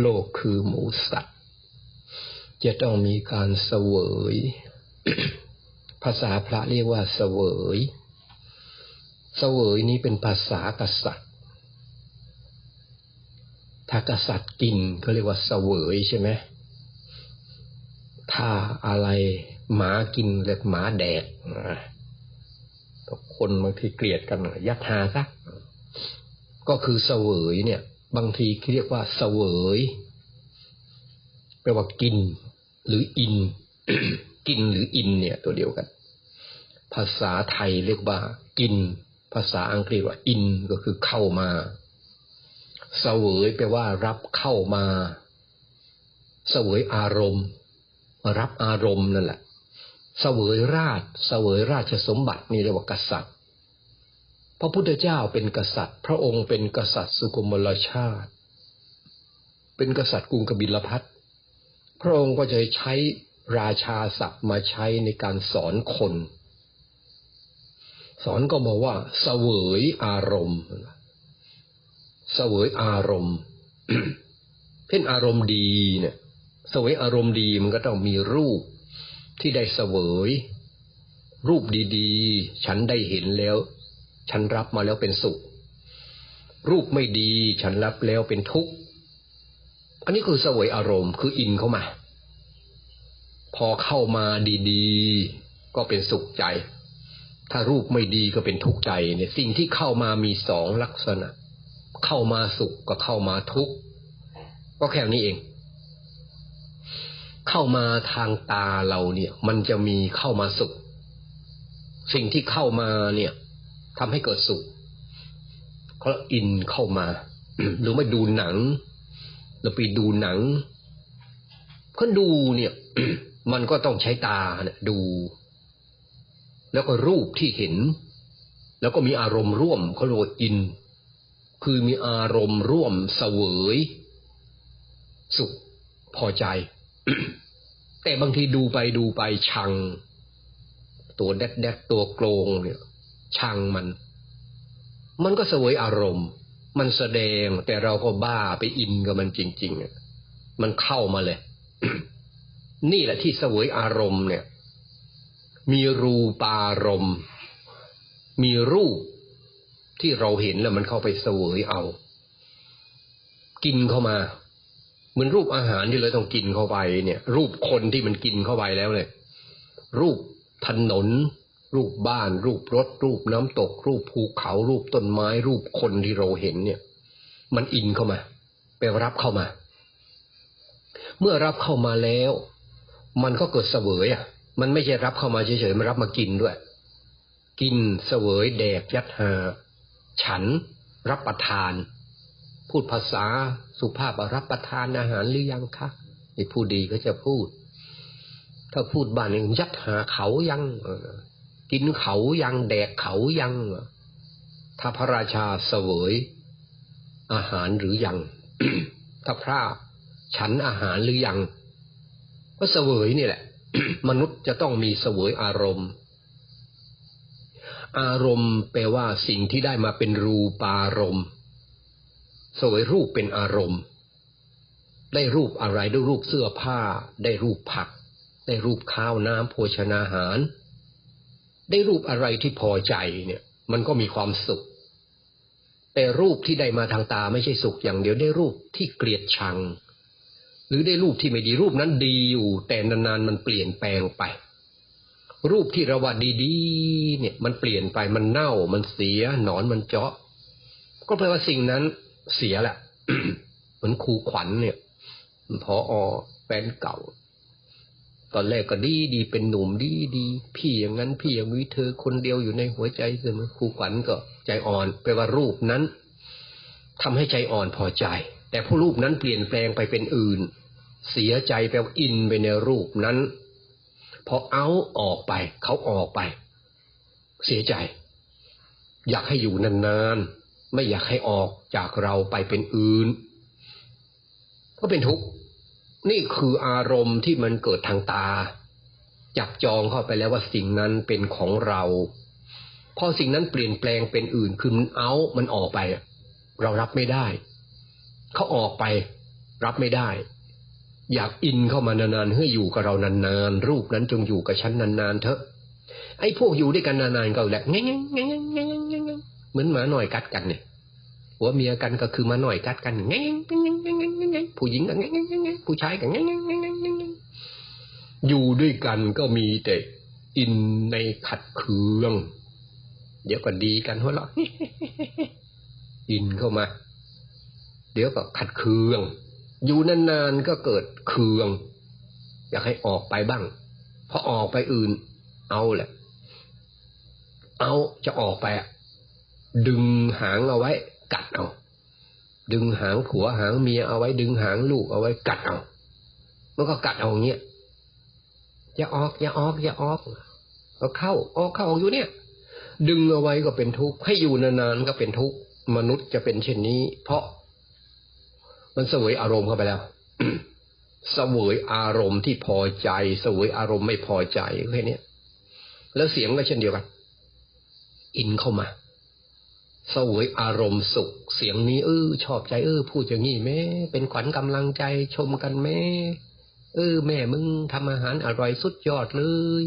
โลกคือหมูสัตว์ จะต้องมีการเสวย ภาษาพระเรียกว่าเสวยเสวยนี้เป็นภาษากษัตริย์ ถ้ากษัตริย์กินเขาเรียกว่าเสวยใช่ไหมถ้าอะไรหมากินเรียกหมาแดกคนบางทีเกลียดกันยัดหาซะ ก็คือเสวยเนี่ย บางทีเรียกว่าเสวยแปลว่ากิน หรืออิน กินหรืออินเนี่ย ตัวเดียวกัน ภาษาไทยเรียกว่า กิน ภาษาอังกฤษว่าอินก็คือเข้ามาเสวยแปลว่า รับเข้ามาเสวยอารมณ์ รับอารมณ์นั่นแหละเสวยราชเสวยราชสมบัตินี่เรียกว่ากษัตริย์ พระพุทธเจ้าเป็นกษัตริย์ พระองค์เป็นกษัตริย์สุกมลชาติ เป็นกษัตริย์กรุงกบิลพัทพระองค์ก็จะใช้ราชาศัพท์มาใช้ในการสอนคน สอนก็บอกว่าเสวยอารมณ์เสวยอารมณ์เพ่นอารมณ์ดีเนี่ยเสวยอารมณ์ดีมันก็ต้องมีรูปที่ได้เสวย รูปดี ๆ ฉันได้เห็นแล้ว ฉันรับมาแล้วเป็นสุข รูปไม่ดีฉันรับแล้วเป็นทุกข์ อันนี้คือสวยอารมณ์คืออินเข้ามา พอเข้ามาดีๆ ก็เป็นสุขใจ ถ้ารูปไม่ดีก็เป็นทุกข์ใจเนี่ยสิ่งที่เข้ามามีสองลักษณะ เข้ามาสุขก็เข้ามาทุกข์ก็แค่นี้เอง เข้ามาทางตาเราเนี่ย มันจะมีเข้ามาสุข สิ่งที่เข้ามาเนี่ย ทำให้เกิดสุขเขาอินเข้ามา หรือไม่ดูหนังเราไปดูหนังคนดูเนี่ย มันก็ต้องใช้ตาเนี่ยดู แล้วก็รูปที่เห็น แล้วก็มีอารมณ์ร่วมเขาเรียกว่าอิน คือมีอารมณ์ร่วมเสวย สุขพอใจ แต่บางทีดูไปดูไปชัง ตัวแดดแดดตัวโกงเนี่ย ชังมัน มันก็สวยอารมณ์ มันแสดงแต่เราก็บ้าไปอินกับมันจริงๆมันเข้ามาเลย นี่แหละที่สวยอารมณ์เนี่ย มีรูปารมณ์ มีรูปที่เราเห็นแล้วมันเข้าไปเสวยเอา กินเข้ามาเหมือนรูปอาหารที่เราต้องกินเข้าไปเนี่ย รูปคนที่มันกินเข้าไปแล้วเนี่ยรูปถนน รูปบ้าน รูปรถ รูปน้ำตก รูปภูเขา รูปต้นไม้ รูปคนที่เราเห็นเนี่ย มันอินเข้ามา ไปรับเข้ามา เมื่อรับเข้ามาแล้ว มันก็เกิดเสวยอะ มันไม่ใช่รับเข้ามาเฉยๆมันรับมากินด้วย กินเสวยแดกยัดหา ฉันรับประทาน พูดภาษาสุภาพรับประทานอาหารหรือยังคะไอ้ผู้ดีก็จะพูด ถ้าพูดบ้านนึงยัดหาเขายัง กินเขายังแดกเขายังถ้าพระราชาเสวย อาหารหรือยังถ้าพระฉันอาหารหรือยัง ก็เสวยนี่แหละ มนุษย์จะต้องมีเสวยอารมณ์ อารมณ์แปลว่าสิ่งที่ได้มาเป็นรูปารมณ์เสวยรูปเป็นอารมณ์ ได้รูปอะไรได้รูปเสื้อผ้า ได้รูปผัก ได้รูปข้าวน้ำโภชนาหาร ได้รูปอะไรที่พอใจเนี่ย มันก็มีความสุข แต่รูปที่ได้มาทางตาไม่ใช่สุขอย่างเดียวได้รูปที่เกลียดชัง หรือได้รูปที่ไม่ดีรูปนั้นดีอยู่ แต่นานๆมันเปลี่ยนแปลงไป รูปที่เราว่าดีๆเนี่ย มันเปลี่ยนไปมันเน่ามันเสียหนอนมันเจาะ ก็แปลว่าสิ่งนั้นเสียแหละเหมือนครูขวัญเนี่ยพออแฟนเก่า ตอนแรกก็ดีดีเป็นหนุ่มดีดีพี่อย่างนั้นพี่อย่างนี้เธอคนเดียวอยู่ในหัวใจเสมอครูขวัญก็ใจอ่อนแปว่ารูปนั้นทำให้ใจอ่อนพอใจ แต่ผู้รูปนั้นเปลี่ยนแปลงไปเป็นอื่น เสียใจแปลว่าอินไปในรูปนั้นพอเอาออกไป เขาออกไป เสียใจ อยากให้อยู่นานๆไม่อยากให้ออกจากเราไปเป็นอื่น ก็เป็นทุกข์ นี่คืออารมณ์ที่มันเกิดทางตา จับจองเข้าไปแล้วว่าสิ่งนั้นเป็นของเราพอสิ่งนั้นเปลี่ยนแปลงเป็นอื่นคือมันเอา มันออกไป เรารับไม่ได้ เขาออกไป รับไม่ได้ อยากอินเข้ามานานๆให้อยู่กับเรานานๆ รูปนั้นจงอยู่กับฉันนานๆเถอะ ไอ้พวกอยู่ด้วยกันนานๆก็แหละง่ายๆง่ายๆง่ายๆง่ายๆเหมือนหมาหน่อยกัดกันเนี่ย ผัวเมียกันก็คือมาหน่อยกัดกันไงผู้หญิงก็ไงผู้ชายก็ไงอยู่ด้วยกันก็มีแต่อินในขัดเคือง เดี๋ยวก็ดีกันหัวเราะอินเข้ามา เดี๋ยวก็ขัดเคือง อยู่นานๆก็เกิดเคือง อยากให้ออกไปบ้างพอออกไปอื่น เอาแหละ เอาจะออกไปดึงหางเอาไว้ กัดเอา ดึงหางผัวหางเมียเอาไว้ดึงหางลูกเอาไว้กัดเอา มันก็กัดเอาอย่างเงี้ยอย่าออกอย่าออกอย่าออกก็เข้าออกเข้าออกอยู่เนี่ย ดึงเอาไว้ก็เป็นทุกข์ให้อยู่นานๆก็เป็นทุกข์มนุษย์จะเป็นเช่นนี้ เพราะ มันเสวยอารมณ์เข้าไปแล้วเสวยอารมณ์ที่พอใจเสวยอารมณ์ไม่พอใจแค่นี้แล้วเสียงก็เช่นเดียวกัน อินเข้ามา เสวยอารมณ์สุข เสียงนี้เออชอบใจเออพูดอย่างนี้แม่เป็นขวัญกำลังใจชมกันแม่เออ แม่มึงทำอาหารอร่อยสุดยอดเลย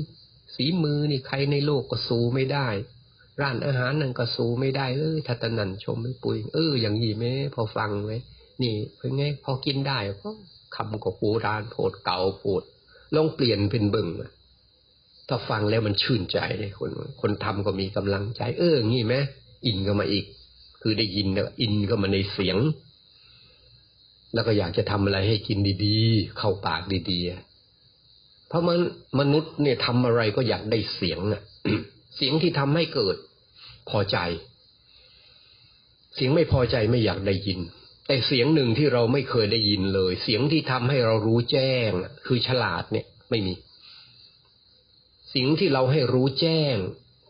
ฝีมือนี่ใครในโลกก็สู้ไม่ได้ ร้านอาหารนั่นก็สู้ไม่ได้เออทัตนันชมไม่ปุยเออ อย่างนี้แม่พอฟังไหมนี่เป็นไงพอกินได้ก็คำก็โบราณโผดเก่าโผดลองเปลี่ยนเป็นบิ่งถ้าฟังแล้วมันชื่นใจเลยคนคนทำก็มีกำลังใจ เอองี้ไหม อินก็มาอีก คือได้ยินแล้วอินก็มาในเสียง แล้วก็อยากจะทำอะไรให้กินดีๆ เข้าปากดีๆ เพราะมันมนุษย์เนี่ยทำอะไรก็อยากได้เสียงอะเสียงที่ทำให้เกิดพอใจ เสียงไม่พอใจไม่อยากได้ยิน แต่เสียงหนึ่งที่เราไม่เคยได้ยินเลย เสียงที่ทำให้เรารู้แจ้ง คือฉลาดเนี่ยไม่มีสิ่งที่เราให้รู้แจ้ง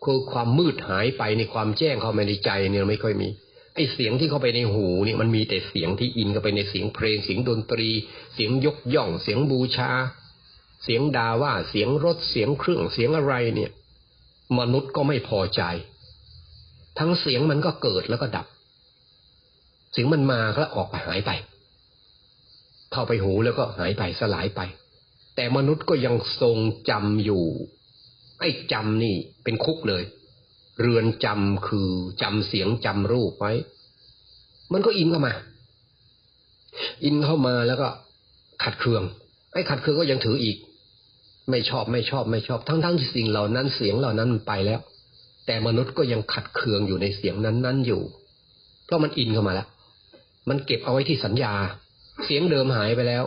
คือความมืดหายไปในความแจ้งเข้ามาในใจเนี่ยไม่ค่อยมีไอเสียงที่เข้าไปในหูเนี่ยมันมีแต่เสียงที่อินเข้าไปในเสียงเพลงเสียงดนตรี เสียงยกย่อง เสียงบูชา เสียงดาว่าเสียงรถเสียงเครื่องเสียงอะไรเนี่ย มนุษย์ก็ไม่พอใจ ทั้งเสียงมันก็เกิดแล้วก็ดับ เสียงมันมาแล้วออกไปหายไป เข้าไปหูแล้วก็หายไปสลายไป แต่มนุษย์ก็ยังทรงจำอยู่ ไอ้จำนี่เป็นคุกเลย เรือนจำคือจำเสียงจำรูปไว้ มันก็อินเข้ามา อินเข้ามาแล้วก็ขัดเคือง ไอ้ขัดเคืองก็ยังถืออีก ไม่ชอบไม่ชอบไม่ชอบ ทั้งทั้งสิ่งเหล่านั้นเสียงเหล่านั้นมันไปแล้ว แต่มนุษย์ก็ยังขัดเคืองอยู่ในเสียงนั้นนั้นอยู่ เพราะมันอินเข้ามาแล้ว มันเก็บเอาไว้ที่สัญญา เสียงเดิมหายไปแล้ว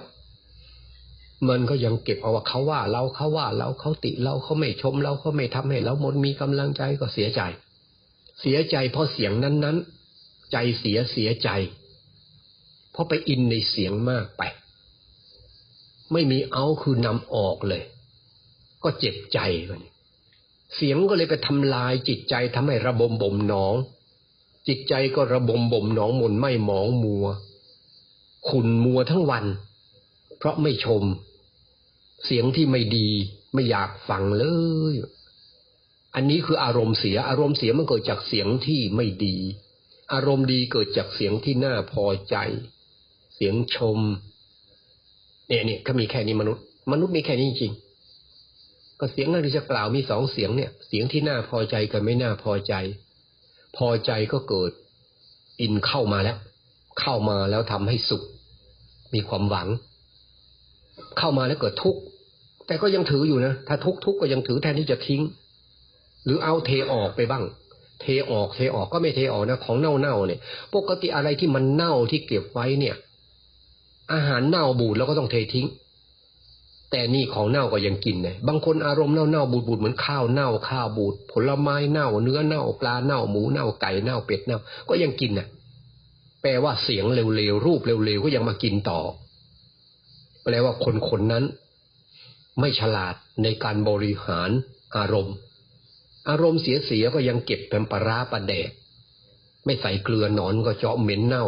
มันก็ยังเก็บเอาว่าเขาว่าเราเขาว่าเราเขาติเราเขาไม่ชมเราเขาไม่ทำให้เราหมดมีกำลังใจก็เสียใจ เสียใจเพราะเสียงนั้นๆ ใจเสียเสียใจ เพราะไปอินในเสียงมากไป ไม่มีเอาคือนำออกเลย ก็เจ็บใจกันเสียงก็เลยไปทำลายจิตใจทำให้ระบมบ่มหนอง จิตใจก็ระบมบ่มหนองมนไม่หมองมัวขุนมัวทั้งวัน เพราะไม่ชม เสียงที่ไม่ดีไม่อยากฟังเลย อันนี้คืออารมณ์เสีย อารมณ์เสียมันเกิดจากเสียงที่ไม่ดี อารมณ์ดีเกิดจากเสียงที่น่าพอใจ เสียงชม เนี่ยเนี่ยก็มีแค่นี้มนุษย์ มนุษย์มีแค่นี้จริงก็เสียงนั่นที่จะกล่าวมีสองเสียงเนี่ย เสียงที่น่าพอใจกับไม่น่าพอใจ พอใจก็เกิดอินเข้ามาแล้ว เข้ามาแล้วทำให้สุข มีความหวัง เข้ามาแล้วเกิดทุกข์ แต่ก็ยังถืออยู่นะ ถ้าทุกทุกก็ยังถือแทนที่จะทิ้ง หรือเอาเทออกไปบ้าง เทออกเทออกก็ไม่เทออกนะ ของเน่าเน่าเนี่ย ปกติอะไรที่มันเน่าที่เก็บไว้เนี่ย อาหารเน่าบูดแล้วก็ต้องเททิ้ง แต่นี่ของเน่าก็ยังกินเลยบางคนอารมณ์เน่าเน่าบูดบูดเหมือนข้าวเน่าข้าวบูดผลไม้เน่า เนื้อเน่าปลาเน่าหมูเน่าไก่เน่าเป็ดเน่า ก็ยังกินน่ะแปลว่าเสียงเร็วๆรูปเร็วๆก็ยังมากินต่อ แปลว่าคนคนนั้น ไม่ฉลาดในการบริหารอารมณ์ อารมณ์เสียๆก็ยังเก็บเป็นปลาปลาแดก ไม่ใส่เกลือนอนก็เจาะเหม็นเน่า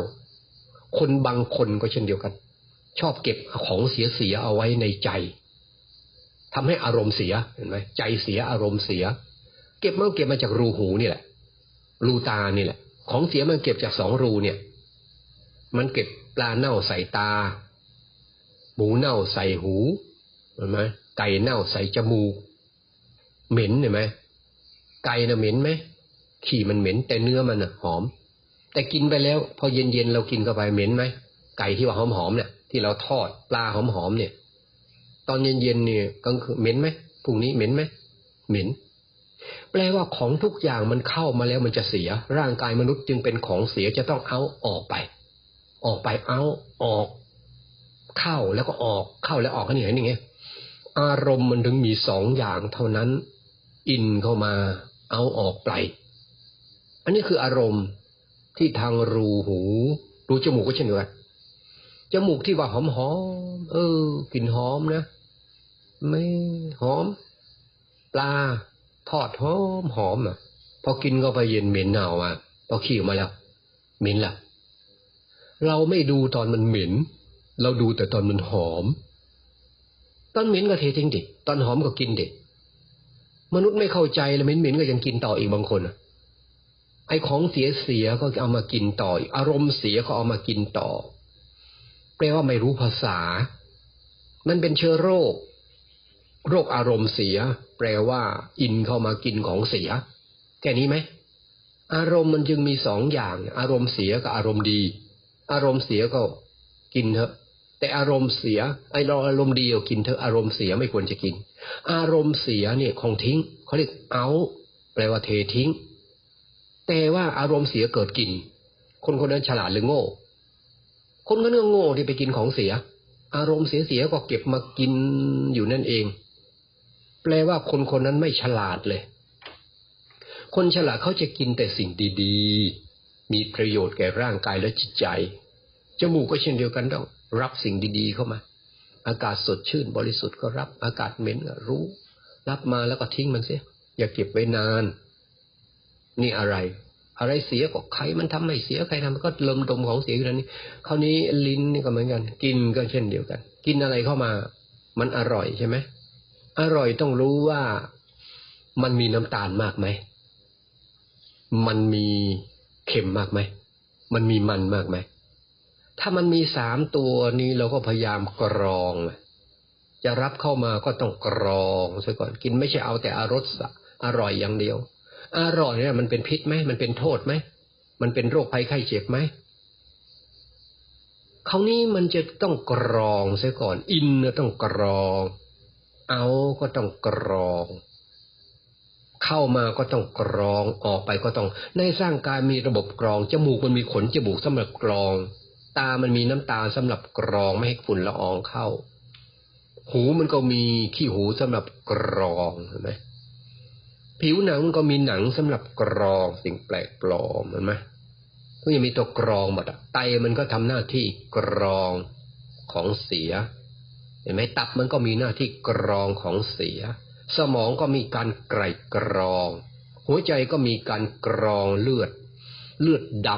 คนบางคนก็เช่นเดียวกัน ชอบเก็บของเสียๆเอาไว้ในใจทำให้อารมณ์เสียเห็นไหมใจเสียอารมณ์เสีย เก็บมันเก็บมาจากรูหูนี่แหละ รูตานี่แหละ ของเสียมันเก็บจากสองรูเนี่ย มันเก็บปลาเน่าใส่ตา หมูเน่าใส่หู เห็นไหมไก่เน่าใส่จมูก เหม็นเห็นไหมไก่น่ะเหม็นไหมขี่มันเหม็น แต่เนื้อมันน่ะหอม แต่กินไปแล้ว พอเย็นๆเรากินเข้าไปเหม็นไหมไก่ที่ว่าหอมๆเนี่ยที่เราทอดปลาหอมๆเนี่ย ตอนเย็นๆเนี่ยกลางคืนเหม็นไหมพรุ่งนี้เหม็นไหมเหม็น แปลว่าของทุกอย่างมันเข้ามาแล้วมันจะเสีย ร่างกายมนุษย์จึงเป็นของเสียจะต้องเอาออกไป ออกไปเอาออก เข้าแล้วก็ออกเข้าแล้วออกกันอย่างนี้ไง อารมณ์มันถึงมีสองอย่างเท่านั้น อินเข้ามา เอาออกไป อันนี้คืออารมณ์ที่ทางรูหูรูจมูกก็เช่นเดียวกันจมูกที่ว่าหอมหอมเออกลิ่นหอมนะ ไม่หอม ปลา ทอดหอมหอมอะพอกินก็ไปเย็นเหม็นหนาวอะพอขี้ออกมาแล้วเหม็นละเราไม่ดูตอนมันเหม็น เราดูแต่ตอนมันหอม ตอนเหม็นก็เททิ้งดิตอนหอมก็กินดิมนุษย์ไม่เข้าใจแล้วเหม็นเหม็นก็ยังกินต่ออีกบางคนไอ้ของเสียเสียก็เอามากินต่ออารมณ์เสียก็เอามากินต่อ แปลว่าไม่รู้ภาษา มันเป็นเชื้อโรค โรคอารมณ์เสีย แปลว่า อินเข้ามากินของเสีย แค่นี้ไหมอารมณ์มันจึงมีสองอย่าง อารมณ์เสียกับอารมณ์ดี อารมณ์เสียก็กินเถอะ แต่อารมณ์เสียไอ้เราอารมณ์ดีก็กินเถอะอารมณ์เสียไม่ควรจะกิน อารมณ์เสียเนี่ยของทิ้งเขาเรียกเอาแปลว่าเททิ้ง แต่ว่าอารมณ์เสียเกิดกิน คนคนนั้นฉลาดหรือโง่ คนคนนั้นโง่ที่ไปกินของเสีย อารมณ์เสียๆก็เก็บมากินอยู่นั่นเอง แปลว่าคนคนนั้นไม่ฉลาดเลย คนฉลาดเขาจะกินแต่สิ่งดี ๆ มีประโยชน์แก่ร่างกายและจิตใจจมูกก็เช่นเดียวกันต้อง รับสิ่งดีๆเข้ามา อากาศสดชื่นบริสุทธิ์ก็รับ อากาศเหม็นก็รู้ รับมาแล้วก็ทิ้งมันเสีย อย่าเก็บไว้นาน นี่อะไร อะไรเสียก็ใครมันทำไม่เสียใครทำก็เริ่มดมของเสียอยู่แล้วนี่คราวนี้ลิ้นนี่ก็เหมือนกัน กินก็เช่นเดียวกัน กินอะไรเข้ามา มันอร่อยใช่ไหมอร่อยต้องรู้ว่ามันมีน้ำตาลมากไหม มันมีเค็มมากไหม มันมีมันมากไหม ถ้ามันมีสามตัวนี้เราก็พยายามกรอง จะรับเข้ามาก็ต้องกรองซะก่อนกินไม่ใช่เอาแต่อารสอร่อยอย่างเดียว อร่อยเนี่ยมันเป็นพิษไหมมันเป็นโทษไหมมันเป็นโรคภัยไข้เจ็บไหมคราวนี้มันจะต้องกรองซะก่อน อินต้องกรอง เอาก็ต้องกรอง เข้ามาก็ต้องกรองออกไปก็ต้อง ในสร้างกายมีระบบกรองจมูกมันมีขนจมูกสำหรับกรอง ตามันมีน้ำตาสำหรับกรองไม่ให้ฝุ่นละอองเข้า หูมันก็มีขี้หูสำหรับกรองเห็นไหมผิวหนังมันก็มีหนังสำหรับกรองสิ่งแปลกปลอมเห็นไหมก็ยังมีตัวกรองหมดอะไตมันก็ทำหน้าที่กรองของเสียเห็นไหมตับมันก็มีหน้าที่กรองของเสีย สมองก็มีการไกรกรอง หัวใจก็มีการกรองเลือด เลือดด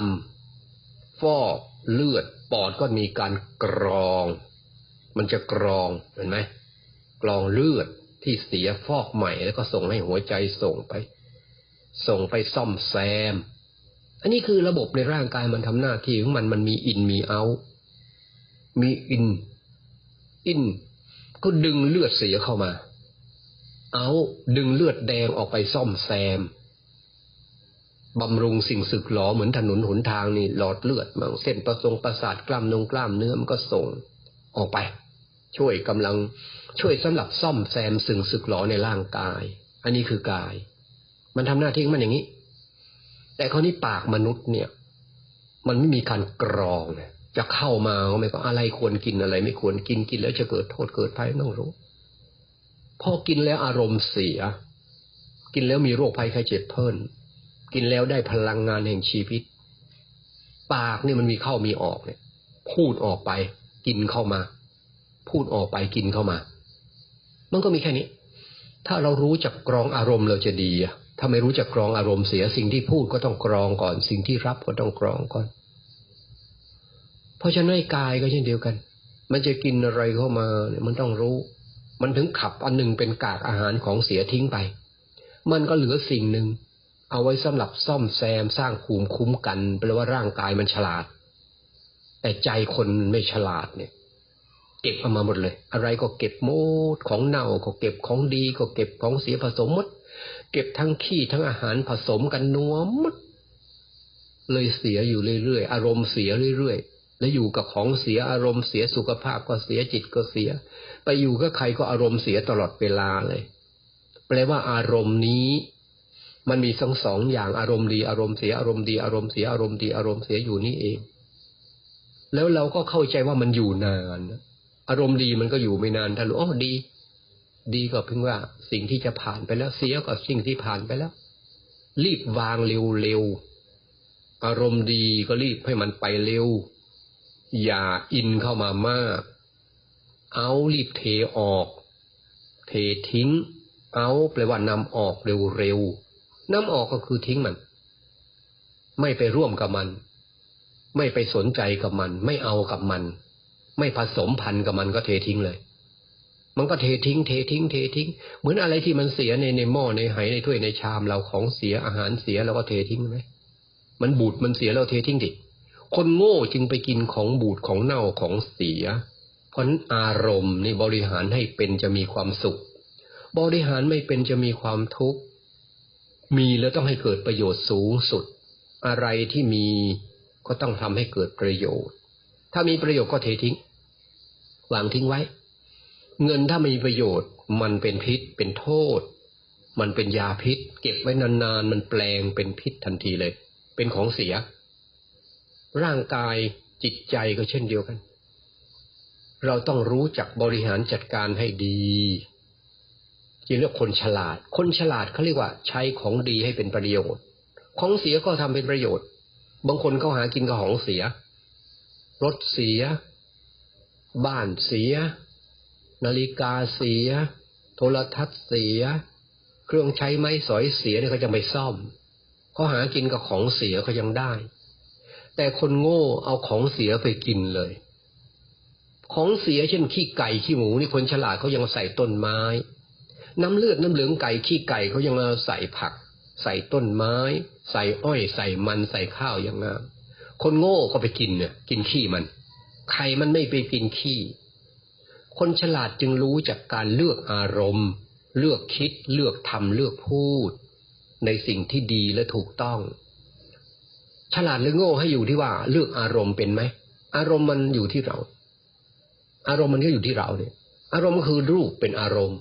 ำฟอก เลือดปอดก็มีการกรอง มันจะกรองเห็นไหมกรองเลือดที่เสียฟอกใหม่แล้วก็ส่งให้หัวใจส่งไป ส่งไปซ่อมแซม อันนี้คือระบบในร่างกายมันทำหน้าที่ของมันมันมีอินมีเอา มีอิน อิน ก็ดึงเลือดเสียเข้ามา เอาดึงเลือดแดงออกไปซ่อมแซม บำรุงสิ่งสึกหลอเหมือนถนนหนทางนี่หลอดเลือดบางเส้นประสงประสาทกล้ามนงกล้ามเนื้อมันก็ส่งออกไป ช่วยกำลังช่วยสำหรับซ่อมแซมสิ่งสึกหลอในร่างกาย อันนี้คือกาย มันทำหน้าที่มันอย่างนี้ แต่คราวนี้ปากมนุษย์เนี่ย มันไม่มีการกรองเนี่ยจะเข้ามาไม่ก็อะไรควรกินอะไร ไม่ควรกินกินแล้วจะเกิดโทษเกิดภัยต้องรู้พอกินแล้วอารมณ์เสีย กินแล้วมีโรคภัยไข้เจ็บเพิ่ม กินแล้วได้พลังงานแห่งชีวิต ปากเนี่ยมันมีเข้ามีออกเนี่ย พูดออกไป กินเข้ามา พูดออกไปกินเข้ามา มันก็มีแค่นี้ ถ้าเรารู้จักกรองอารมณ์เราจะดีอะถ้าไม่รู้จักกรองอารมณ์เสียสิ่งที่พูดก็ต้องกรองก่อน สิ่งที่รับก็ต้องกรองก่อน เพราะฉะนั้นกายก็เช่นเดียวกัน มันจะกินอะไรเข้ามาเนี่ยมันต้องรู้ มันถึงขับอันหนึ่งเป็นกากอาหารของเสียทิ้งไป มันก็เหลือสิ่งหนึ่ง เอาไว้สำหรับซ่อมแซมสร้างภูมิคุ้มกันแปลว่าร่างกายมันฉลาด แต่ใจคนไม่ฉลาดเนี่ย เก็บเอามาหมดเลย อะไรก็เก็บหมดของเน่าก็เก็บของดีก็เก็บของเสียผสมหมด เก็บทั้งขี้ทั้งอาหารผสมกันนัวหมด เลยเสียอยู่เรื่อยๆอารมณ์เสียเรื่อยๆแล้วอยู่กับของเสียอารมณ์เสียสุขภาพก็เสียจิตก็เสีย ไปอยู่กับใครก็อารมณ์เสียตลอดเวลาเลย แปลว่าอารมณ์นี้ มันมีสองสองอย่างอารมณ์ดีอารมณ์เสียอารมณ์ดีอารมณ์เสียอารมณ์ดีอารมณ์เสียอยู่นี่เอง แล้วเราก็เข้าใจว่ามันอยู่นานอารมณ์ดีมันก็อยู่ไม่นานถ้ารู้อ๋อดี ดีก็เพิ่งว่าสิ่งที่จะผ่านไปแล้วเสียก็สิ่งที่ผ่านไปแล้ว รีบวางเร็วๆอารมณ์ดีก็รีบให้มันไปเร็ว อย่าอินเข้ามามาก เอารีบเทออก เททิ้ง เอาแปลว่านำออกเร็วๆ น้ำออกก็คือทิ้งมัน ไม่ไปร่วมกับมัน ไม่ไปสนใจกับมัน ไม่เอากับมัน ไม่ผสมพันธุ์กับมันก็เททิ้งเลย มันก็เททิ้ง เททิ้ง เททิ้ง เหมือนอะไรที่มันเสียในในหม้อในไหในถ้วยในชามเราของเสียอาหารเสียเราก็เททิ้งไหมมันบูดมันเสียเราเททิ้งดิคนโง่จึงไปกินของบูดของเน่าของเสีย เพราะอารมณ์นี่บริหารให้เป็นจะมีความสุข บริหารไม่เป็นจะมีความทุกข์ มีแล้วต้องให้เกิดประโยชน์สูงสุด อะไรที่มีก็ต้องทำให้เกิดประโยชน์ ถ้ามีประโยชน์ก็เททิ้งวางทิ้งไว้ เงินถ้าไม่มีประโยชน์ มันเป็นพิษเป็นโทษ มันเป็นยาพิษ เก็บไว้นานๆ มันแปลงเป็นพิษทันทีเลย เป็นของเสีย ร่างกายจิตใจก็เช่นเดียวกัน เราต้องรู้จักบริหารจัดการให้ดี จึงเรียกคนฉลาด คนฉลาดเขาเรียกว่าใช้ของดีให้เป็นประโยชน์ ของเสียก็ทำเป็นประโยชน์ บางคนเขาหากินกับของเสีย รถเสีย บ้านเสีย นาฬิกาเสีย โทรทัศน์เสีย เครื่องใช้ไม้สอยเสียเนี่ยเขาจะไปซ่อมเขาหากินกับของเสียเขายังได้ แต่คนโง่เอาของเสียไปกินเลยของเสียเช่นขี้ไก่ขี้หมูนี่คนฉลาดเขายังใส่ต้นไม้ น้ำเลือดน้ำเหลืองไก่ขี้ไก่เขายังมาใส่ผัก ใส่ต้นไม้ ใส่อ้อย ใส่มันใส่ข้าวอย่างงามคนโง่ก็ไปกินเนี่ยกินขี้มัน ใครมันไม่ไปกินขี้ คนฉลาดจึงรู้จากการเลือกอารมณ์ เลือกคิดเลือกทำเลือกพูด ในสิ่งที่ดีและถูกต้อง ฉลาดหรือโง่ให้อยู่ที่ว่า เลือกอารมณ์เป็นไหมอารมณ์มันอยู่ที่เรา อารมณ์มันก็อยู่ที่เราเนี่ย อารมณ์คือรูปเป็นอารมณ์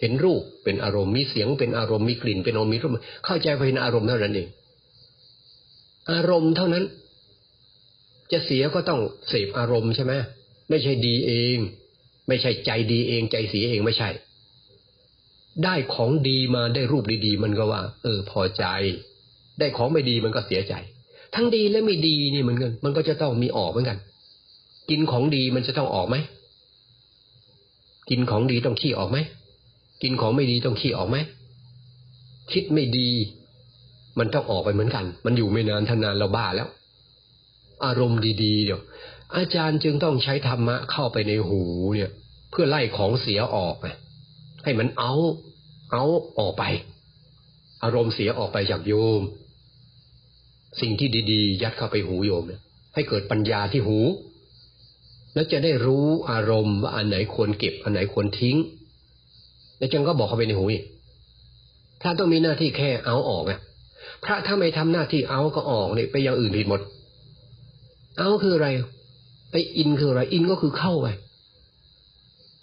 เห็นรูปเป็นอารมณ์มีเสียงเป็นอารมณ์มีกลิ่นเป็นอารมณ์มีรสเข้าใจไปในอารมณ์เท่านั้นเอง อารมณ์เท่านั้น จะเสียก็ต้องเสพอารมณ์ใช่ไหมไม่ใช่ดีเอง ไม่ใช่ใจดีเอง ใจเสียเองไม่ใช่ ได้ของดีมาได้รูปดีๆ มันก็ว่า เออ พอใจ ได้ของไม่ดีมันก็เสียใจ ทั้งดีและไม่ดีนี่เหมือนกันมันก็จะต้องมีออกเหมือนกัน กินของดีมันจะต้องออกไหมกินของดีต้องขี้ออกไหม กินของไม่ดีต้องขี้ออกไหม คิดไม่ดี มันต้องออกไปเหมือนกัน มันอยู่ไม่นานทานานเราบ้าแล้ว อารมณ์ดีๆเดี๋ยว อาจารย์จึงต้องใช้ธรรมะเข้าไปในหูเนี่ย เพื่อไล่ของเสียออกไงให้มันเอา เอาออกไป อารมณ์เสียออกไปจากโยม สิ่งที่ดีๆ ยัดเข้าไปหูโยมเนี่ยให้เกิดปัญญาที่หู แล้วจะได้รู้อารมณ์ว่าอันไหนควรเก็บ อันไหนควรทิ้ง แล้วจังก็บอกเขาไปในหูอีกพระต้องมีหน้าที่แค่เอาออกไงพระถ้าไม่ทำหน้าที่เอาก็ออกเนี่ยไปอย่างอื่นผิดหมด เอาคืออะไร ไปอินคืออะไร อินก็คือเข้าไป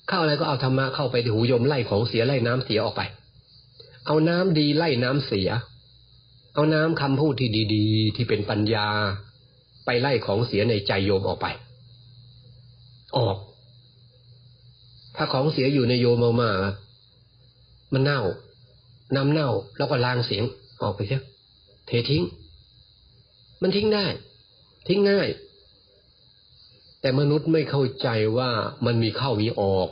เข้าอะไรก็เอาธรรมะเข้าไปในหูโยมไล่ของเสียไล่น้ำเสียออกไป เอาน้ำดีไล่น้ำเสีย เอาน้ำคำพูดที่ดีๆ ที่เป็นปัญญา ไปไล่ของเสียในใจโยมออกไป ออก ถ้าของเสียอยู่ในโยมมากๆ มันเน่า น้ำเน่าแล้วก็ล้างเสียงออกไปเสียเททิ้ง มันทิ้งได้ ทิ้งง่าย แต่มนุษย์ไม่เข้าใจว่ามันมีเข้ามีออก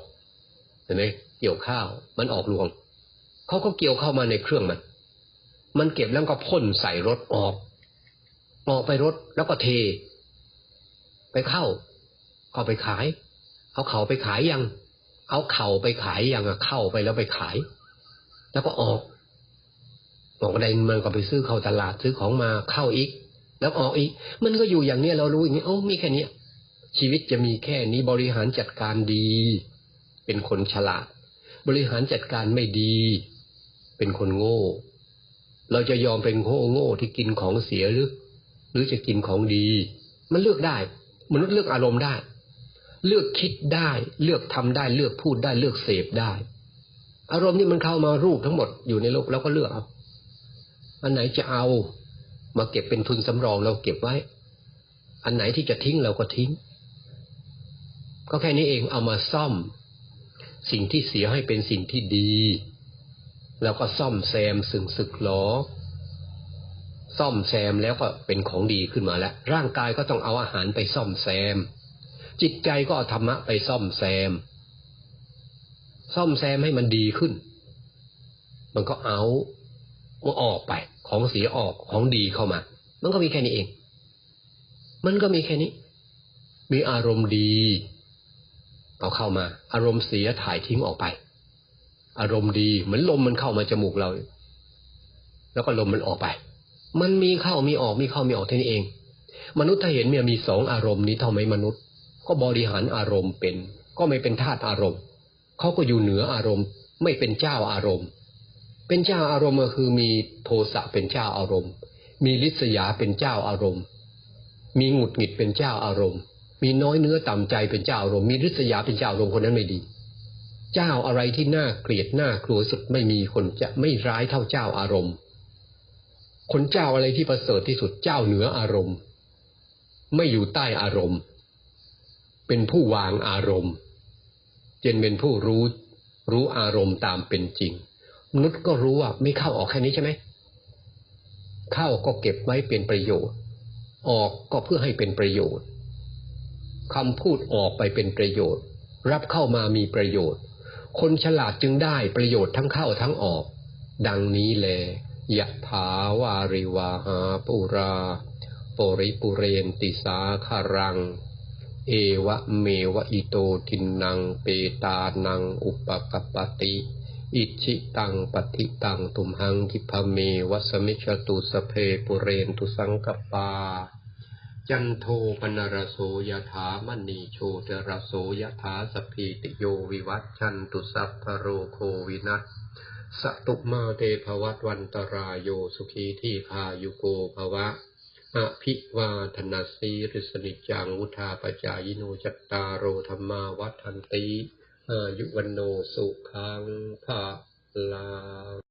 เห็นไหมเกี่ยวข้าว มันออกรวงเขาก็เกี่ยวเข้ามาในเครื่องมัน มันเก็บแล้วก็พ่นใส่รถออก ออกไปรถแล้วก็เท ไปเข้าเอาไปขาย เอาเข่าไปขายยัง เอาเข่าไปขายยังอะเข้าไปแล้วไปขาย แล้วก็ออก ออกได้มันก็ไปซื้อเข้าตลาดซื้อของมาเข้าอีก แล้วออกอีก มันก็อยู่อย่างเนี้ยเรารู้อย่างนี้โอ้มีแค่นี้ชีวิตจะมีแค่นี้บริหารจัดการดี เป็นคนฉลาด บริหารจัดการไม่ดี เป็นคนโง่ เราจะยอมเป็นโง่โง่ที่กินของเสียหรือหรือจะกินของดี มันเลือกได้ มนุษย์เลือกอารมณ์ได้ เลือกคิดได้ เลือกทำได้ เลือกพูดได้ เลือกเสพได้ อารมณ์ที่มันเข้ามารูปทั้งหมดอยู่ในโลกเราก็เลือกเอาอันไหนจะเอามาเก็บเป็นทุนสำรองเราเก็บไว้ อันไหนที่จะทิ้งเราก็ทิ้ง ก็แค่นี้เองเอามาซ่อม สิ่งที่เสียให้เป็นสิ่งที่ดี แล้วก็ซ่อมแซมสึงสึกหลอซ่อมแซมแล้วก็เป็นของดีขึ้นมาแล้ว ร่างกายก็ต้องเอาอาหารไปซ่อมแซม จิตใจก็เอาธรรมะไปซ่อมแซม ซ่อมแซมให้มันดีขึ้น มันก็เอามันออกไป ของเสียออกของดีเข้ามา มันก็มีแค่นี้เอง มันก็มีแค่นี้ มีอารมณ์ดี เอาเข้ามา อารมณ์เสียถ่ายทิ้งออกไป อารมณ์ดีเหมือนลมมันเข้ามาจมูกเรา แล้วก็ลมมันออกไป มันมีเข้ามีออกมีเข้ามีออกเท่านี้เอง มนุษย์ถ้าเห็นเนี่ยมีสองอารมณ์นี้เท่าไหมมนุษย์ ก็บริหารอารมณ์เป็น ก็ไม่เป็นธาตุอารมณ์ เขาก็อยู่เหนืออารมณ์ ไม่เป็นเจ้าอารมณ์ เป็นเจ้าอารมณ์ก็คือมีโทสะเป็นเจ้าอารมณ์ มีลิษยาเป็นเจ้าอารมณ์ มีหงุดหงิดเป็นเจ้าอารมณ์ มีน้อยเนื้อต่ำใจเป็นเจ้าอารมณ์ มีริษยาเป็นเจ้าอารมณ์คนนั้นไม่ดี เจ้าอะไรที่น่าเกลียดน่ากลัวสุดไม่มีคนจะไม่ร้ายเท่าเจ้าอารมณ์ คนเจ้าอะไรที่ประเสริฐที่สุดเจ้าเหนืออารมณ์ ไม่อยู่ใต้อารมณ์ เป็นผู้วางอารมณ์ เจนเป็นผู้รู้ รู้อารมณ์ตามเป็นจริง มนุษย์ก็รู้ว่าไม่เข้าออกแค่นี้ใช่ไหมเข้าก็เก็บไว้เป็นประโยชน์ ออกก็เพื่อให้เป็นประโยชน์คำพูดออกไปเป็นประโยชน์ รับเข้ามามีประโยชน์ คนฉลาดจึงได้ประโยชน์ทั้งเข้าทั้งออก ดังนี้แลยะถาวาริวาหาปุรา ปริปุเรนติสาคารัง เอวะเมวะอิโตทินังเปตานังอุปกปติอิชิตังปฏิตังตุมหังคิพเมวะสมิชตุสเพปุเรนตุสังกปา จันโทปนรโสยถามณีโชตรโสยถาสพพีติโยวิวัตชันตุสัพพโรโควินัสสตุมาเตภวัตวันตรายโยสุขีที่พายุโกภวะ อภิวาทนาสีริสนิจังวุธาปจายโนจัตตารโรธรรมาวัฏันติอายุวันโนสุขังภาลา